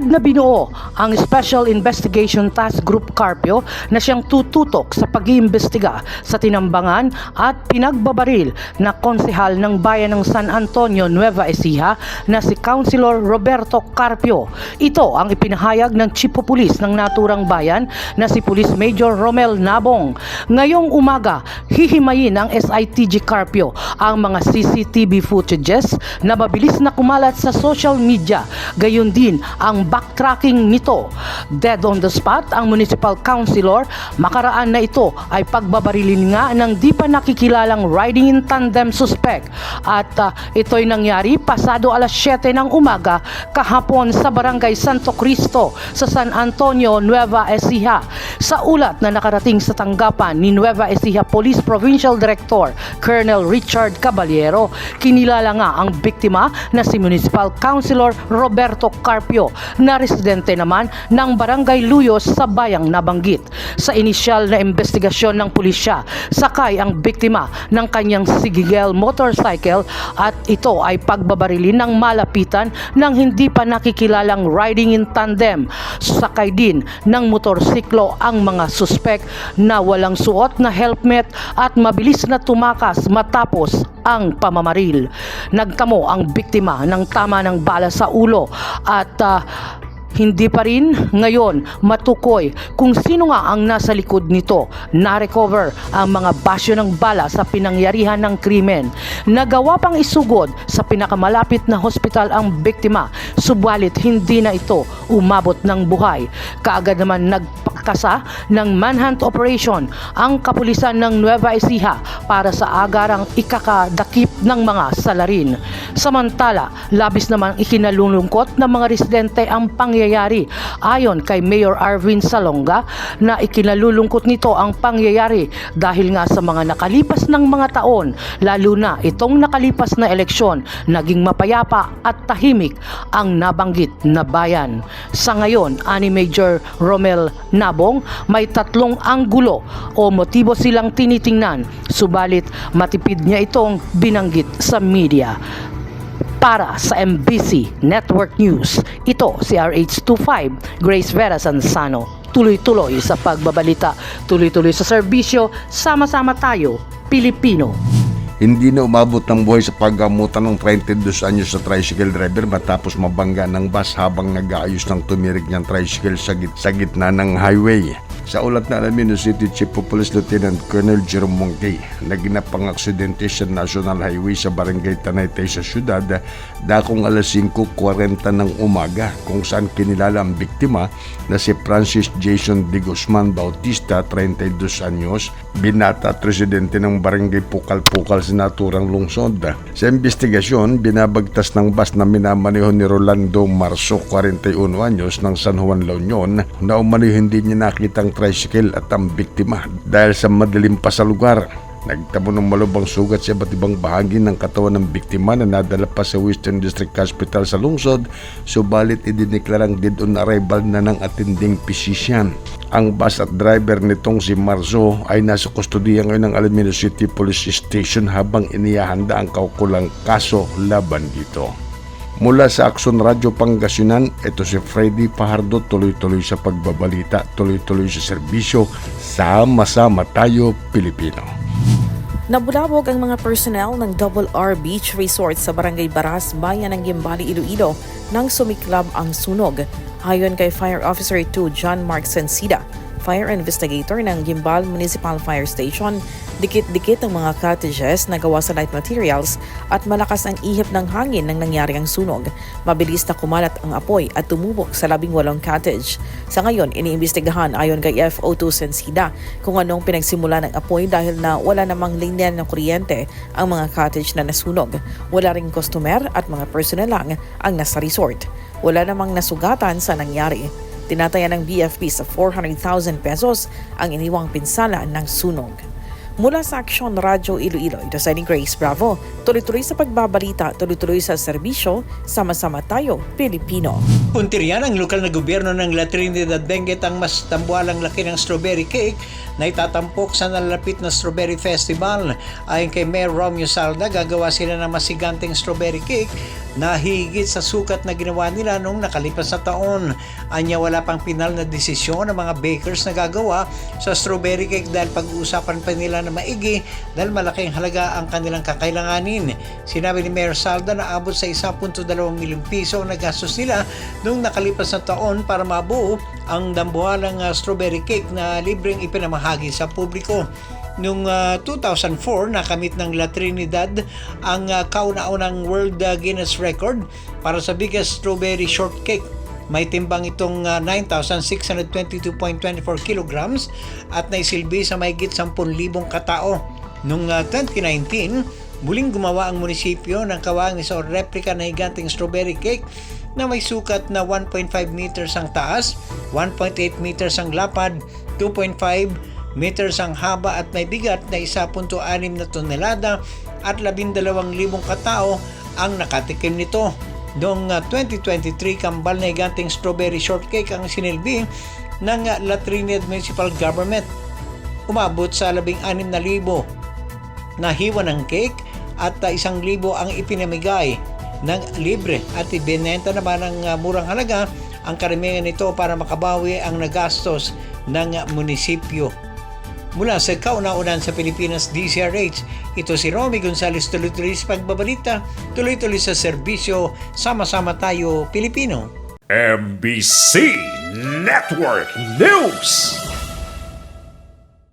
Agad na binuo ang Special Investigation Task Group Carpio na siyang tututok sa pag-iimbestiga sa tinambangan at pinagbabaril na konsehal ng bayan ng San Antonio, Nueva Ecija na si Councilor Roberto Carpio. Ito ang ipinahayag ng Chief of Police ng naturang bayan na si Police Major Romel Nabong. Ngayong umaga, hihimayin ng SITG Carpio ang mga CCTV footages na mabilis na kumalat sa social media. Gayon din ang backtracking nito. Dead on the spot ang municipal councilor, makaraan na ito ay pagbabarilin nga ng di pa nakikilalang riding in tandem suspect. At ah, ito'y nangyari pasado alas 7 ng umaga kahapon sa barangay Santo Cristo sa San Antonio, Nueva Ecija. Sa ulat na nakarating sa tanggapan ni Nueva Ecija Police Provincial Director Colonel Richard Caballero, kinilala nga ang biktima na si Municipal Councilor Roberto Carpio na residente naman ng Barangay Luyos sa bayang nabanggit. Sa inisyal na investigasyon ng pulisya, sakay ang biktima ng kanyang sigigel motorcycle at ito ay pagbabarilin ng malapitan ng hindi pa nakikilalang riding in tandem. Sakay din ng motorsiklo ang mga suspek na walang suot na helmet at mabilis na tumakas matapos ang pamamaril. Nagtamo ang biktima ng tama ng bala sa ulo at ah, hindi pa rin ngayon matukoy kung sino nga ang nasa likod nito. Na-recover ang mga basyo ng bala sa pinangyarihan ng krimen. Nagawa pang isugod sa pinakamalapit na hospital ang biktima, subalit hindi na ito umabot ng buhay. Kaagad naman nagpakasa ng manhunt operation ang kapulisan ng Nueva Ecija para sa agarang ikakadakip ng mga salarin. Samantala, labis namang ikinalulungkot ng mga residente ang pangyayari. Ayon kay Mayor Arvin Salonga na ikinalulungkot nito ang pangyayari dahil nga sa mga nakalipas ng mga taon, lalo na itong nakalipas na eleksyon, naging mapayapa at tahimik ang nabanggit na bayan. Sa ngayon, ani Major Romel Nabong, may tatlong anggulo o motibo silang tinitingnan, subalit matipid niya itong binanggit sa media. Para sa MBC Network News, ito si RH25 Grace Vera Sansano. Tuloy-tuloy sa pagbabalita, tuloy-tuloy sa serbisyo, sama-sama tayo, Pilipino. Hindi na umabot ng buhay sa paggamutan ng 32 anyos sa tricycle driver matapos mabangga ng bus habang nag-aayos ng tumirik niyang tricycle sa, git- sa gitna ng highway. Sa ulat na alamin ng City Chief of Police Lieutenant Colonel Jerome Mongkey, naginap ang aksidente sa National Highway sa Barangay Tanaytay sa syudad dakong alas 5.40 ng umaga kung saan kinilala ang biktima na si Francis Jason de Guzman Bautista, 32 anyos, binata at residente ng Barangay Pukal-Pukal sa naturang lungsod. Sa investigasyon, binabagtas ng bus na minamaneho ni Rolando Marso, 41 anyos ng San Juan La Union na umano'y hindi niya nakitang tricycle at ang biktima dahil sa madilim pa sa lugar. Nagtamo ng malubang sugat sa iba't ibang bahagi ng katawan ng biktima na nadala pa sa Western District Hospital sa lungsod, subalit idineklarang dead on arrival na ng atending physician. Ang bus at driver nitong si Marzo ay nasa kustodiya ngayon ng Alamino City Police Station habang inihahanda ang kaukulang kaso laban dito. Mula sa Action Radio Pangasinan, ito si Freddy Fajardo tuloy-tuloy sa pagbabalita, tuloy-tuloy sa serbisyo, sama-sama tayo Pilipino. Nabulabog ang mga personnel ng Double R Beach Resort sa Barangay Baras, Bayan ng Gimbali, Iloilo nang sumiklab ang sunog. Ayon kay Fire Officer 2 John Mark Sansida, fire investigator ng Gimbal Municipal Fire Station, dikit-dikit ang mga cottages na gawa sa light materials at malakas ang ihip ng hangin nang nangyari ang sunog. Mabilis na kumalat ang apoy at tumubok sa labing walong cottage. Sa ngayon, iniimbestigahan ayon kay FO2 Sensida kung anong pinagsimula ng apoy dahil na wala namang linya ng kuryente ang mga cottage na nasunog. Wala ring customer at mga personnel lang ang nasa resort. Wala namang nasugatan sa nangyari. Tinataya ng BFP sa 400,000 pesos ang iniwang pinsala ng sunog. Mula sa Action Radio Iloilo, ito sa ni Grace Bravo. Tuloy-tuloy sa pagbabalita, tuloy-tuloy sa serbisyo, sama-sama tayo, Pilipino. Puntirian ang lokal na gobyerno ng La Trinidad Benguet ang mas tambualang laki ng strawberry cake na itatampok sa nalalapit na Strawberry Festival. Ayon kay Mayor Romeo Salda, gagawa sila ng masiganteng strawberry cake na higit sa sukat na ginawa nila noong nakalipas na taon. Anya wala pang pinal na desisyon ng mga bakers na gagawa sa strawberry cake dahil pag-uusapan pa nila na maigi dahil malaking halaga ang kanilang kakailanganin. Sinabi ni Mayor Salda na abot sa 1.2 milyong piso ang nagastos nila noong nakalipas na taon para mabuo ang dambuhalang uh, strawberry cake na libreng ipinamahagi sa publiko. Noong ah, 2004, nakamit ng La Trinidad ang ah, kauna-unang World ah, Guinness Record para sa biggest strawberry shortcake. May timbang itong ah, 9,622.24 kilograms at naisilbi sa mahigit 10,000 katao. Noong ah, 2019, muling gumawa ang munisipyo ng kawangis o replica na higanting strawberry cake na may sukat na 1.5 meters ang taas, 1.8 meters ang lapad, 2.5 meters ang haba at may bigat na 1.6 na tonelada at 12,000 katao ang nakatikim nito. Noong ah, 2023, kambal na higanting strawberry shortcake ang sinilbi ng ah, La Municipal Government. Umabot sa 16,000 na hiwa ng cake at uh, isang libo ang ipinamigay ng libre at ibinenta naman ng murang halaga ang karamihan nito para makabawi ang nagastos ng munisipyo. Mula sa kauna-unan sa Pilipinas DCRH, ito si Romy Gonzales tuloy-tuloy sa pagbabalita, tuloy-tuloy sa serbisyo, sama-sama tayo Pilipino. MBC Network News.